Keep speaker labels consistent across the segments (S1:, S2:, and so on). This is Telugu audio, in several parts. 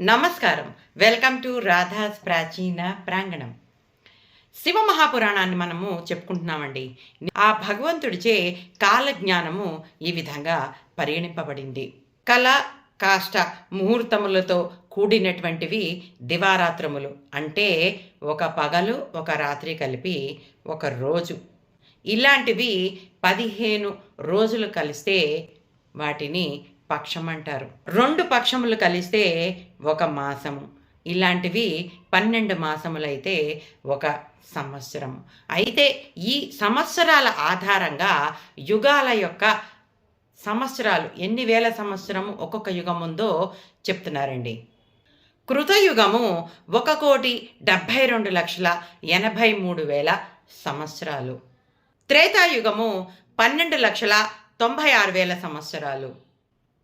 S1: నమస్కారం. వెల్కమ్ టు రాధాస్ ప్రాచీన ప్రాంగణం. శివ మహాపురాణాన్ని మనము చెప్పుకుంటున్నామండి. ఆ భగవంతుడిచే కాలజ్ఞానము ఈ విధంగా పరిగణింపబడింది. కళ కాష్ట ముహూర్తములతో కూడినటువంటివి దివారాత్రములు. అంటే ఒక పగలు ఒక రాత్రి కలిపి ఒక రోజు. ఇలాంటివి పదిహేను రోజులు కలిస్తే వాటిని పక్షం అంటారు రెండు పక్షములు కలిస్తే ఒక మాసము. ఇలాంటివి పన్నెండు మాసములైతే ఒక సంవత్సరము. అయితే ఈ సంవత్సరాల ఆధారంగా యుగాల యొక్క సంవత్సరాలు ఎన్ని వేల సంవత్సరము ఒక్కొక్క యుగం ఉందో చెప్తున్నారండి. కృతయుగము ఒక కోటి డెబ్భై రెండు లక్షల ఎనభై మూడు వేల సంవత్సరాలు. త్రేతాయుగము పన్నెండు లక్షల తొంభై ఆరు వేల సంవత్సరాలు.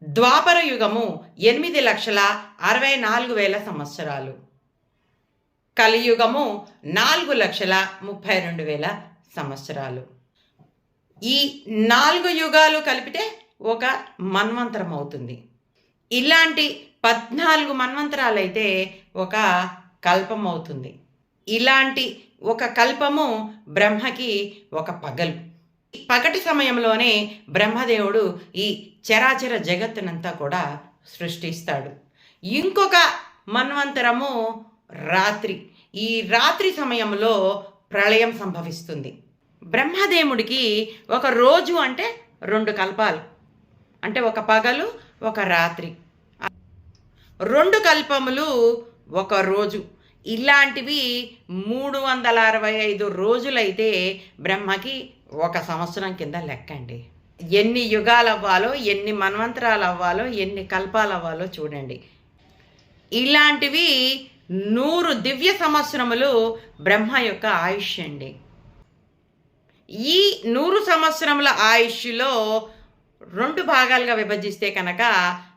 S1: ద్వాపర యుగము ఎనిమిది లక్షల అరవై నాలుగు వేల సంవత్సరాలు. కలియుగము నాలుగు లక్షల ముప్పై రెండు వేల సంవత్సరాలు. ఈ నాలుగు యుగాలు కలిపితే ఒక మన్వంతరం అవుతుంది. ఇలాంటి పద్నాలుగు మన్వంతరాలైతే ఒక కల్పం అవుతుంది. ఇలాంటి ఒక కల్పము బ్రహ్మకి ఒక పగలు. పగటి సమయంలోనే బ్రహ్మదేవుడు ఈ చరాచర జగత్తునంతా కూడా సృష్టిస్తాడు. ఇంకొక మన్వంతరము రాత్రి. ఈ రాత్రి సమయంలో ప్రళయం సంభవిస్తుంది. బ్రహ్మదేవుడికి ఒక రోజు అంటే రెండు కల్పాలు. అంటే ఒక పగలు ఒక రాత్రి. రెండు కల్పములు ఒక రోజు. ఇలాంటివి మూడు వందల అరవై ఐదు రోజులైతే బ్రహ్మకి ఒక సంవత్సరం కింద లెక్కండి. ఎన్ని యుగాలు అవ్వాలో ఎన్ని మన్వంతరాలు అవ్వాలో ఎన్ని కల్పాలు అవ్వాలో చూడండి. ఇలాంటివి నూరు దివ్య సంవత్సరములు బ్రహ్మ యొక్క ఆయుష్ అండి. ఈ నూరు సంవత్సరముల ఆయుష్లో రెండు భాగాలుగా విభజిస్తే కనుక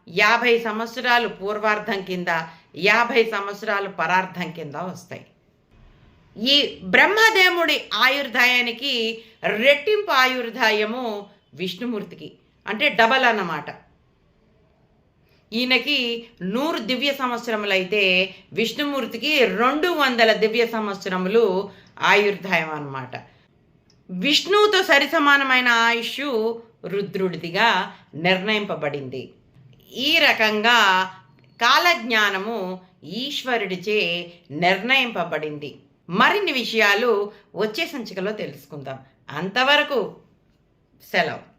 S1: యాభై సంవత్సరాలు పూర్వార్ధం కింద యాభై సంవత్సరాలు పరార్థం కింద వస్తాయి. ఈ బ్రహ్మదేవుడి ఆయుర్దాయానికి రెట్టింపు ఆయుర్దాయము విష్ణుమూర్తికి అంటే డబల్ అన్నమాట. ఈయనకి నూరు దివ్య సంవత్సరములు అయితే విష్ణుమూర్తికి రెండు వందల దివ్య సంవత్సరములు ఆయుర్దాయం అన్నమాట. విష్ణువుతో సరి సమానమైన ఆయుష్ రుద్రుడిదిగా నిర్ణయింపబడింది. ఈ రకంగా కాలజ్ఞానము ఈశ్వరుడిచే నిర్ణయింపబడింది. మరిన్ని విషయాలు వచ్చే సంచికలో తెలుసుకుందాం. అంతవరకు సెలవు.